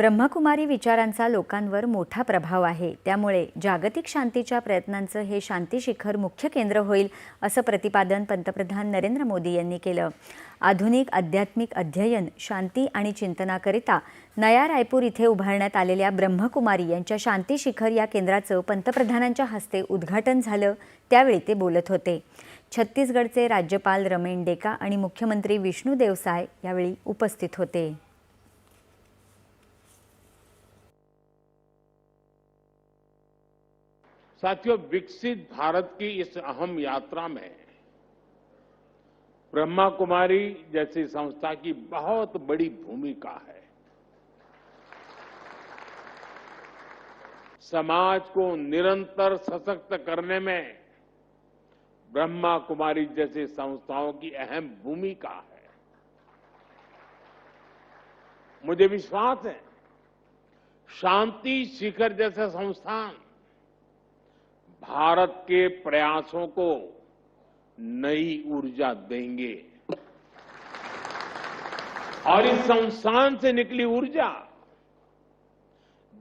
ब्रह्मकुमारी विचारांचा लोकांवर मोठा प्रभाव आहे. त्यामुळे जागतिक शांतीच्या प्रयत्नांचं हे शांती शिखर मुख्य केंद्र होईल असं प्रतिपादन पंतप्रधान नरेंद्र मोदी यांनी केलं. आधुनिक आध्यात्मिक अध्ययन शांती आणि चिंतनाकरिता नया रायपूर इथे उभारण्यात आलेल्या ब्रह्मकुमारी यांच्या शांती शिखर या केंद्राचं पंतप्रधानांच्या हस्ते उद्घाटन झालं त्यावेळी ते बोलत होते. छत्तीसगडचे राज्यपाल रमेन डेका आणि मुख्यमंत्री विष्णू देवसाय यावेळी उपस्थित होते. साथियों, विकसित भारत की इस अहम यात्रा में ब्रह्मा कुमारी जैसी संस्था की बहुत बड़ी भूमिका है। समाज को निरंतर सशक्त करने में ब्रह्मा कुमारी जैसी संस्थाओं की अहम भूमिका है। मुझे विश्वास है, शांति शिखर जैसे संस्थान भारत के प्रयासों को नई ऊर्जा देंगे। और इस संस्थान से निकली ऊर्जा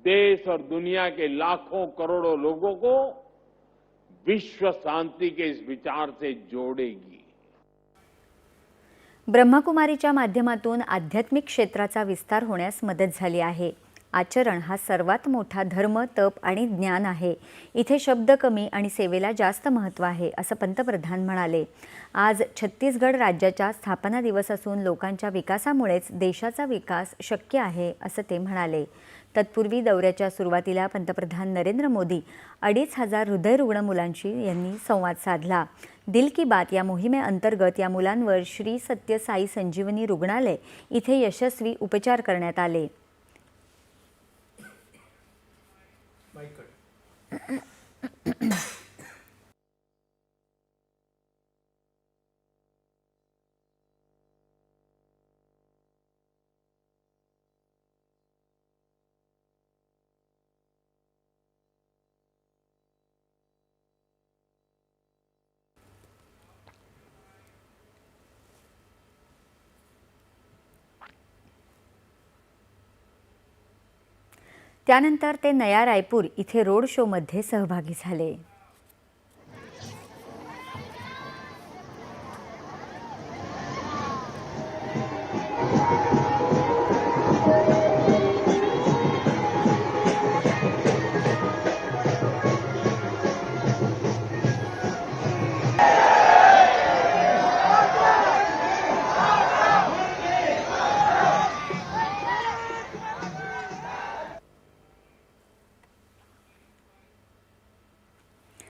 देश और दुनिया के लाखों करोड़ों लोगों को विश्व शांति के इस विचार से जोड़ेगी। ब्रह्मकुमारीच्या माध्यमातून आध्यात्मिक क्षेत्राचा विस्तार होण्यास मदत झाली आहे. आचरण हा सर्वात मोठा धर्म तप आणि ज्ञान आहे. इथे शब्द कमी आणि सेवेला जास्त महत्त्व आहे असं पंतप्रधान म्हणाले. आज छत्तीसगड राज्याच्या स्थापना दिवस असून लोकांच्या विकासामुळेच देशाचा विकास शक्य आहे असं ते म्हणाले. तत्पूर्वी दौऱ्याच्या सुरुवातीला पंतप्रधान नरेंद्र मोदी अडीच हजार हृदयरुग्ण मुलांशी यांनी संवाद साधला. दिल की बात या मोहिमेअंतर्गत या मुलांवर श्री सत्य साई संजीवनी रुग्णालय इथे यशस्वी उपचार करण्यात आले. Mm-mm. त्यानंतर ते नया रायपूर इथे रोड शोमध्ये सहभागी झाले.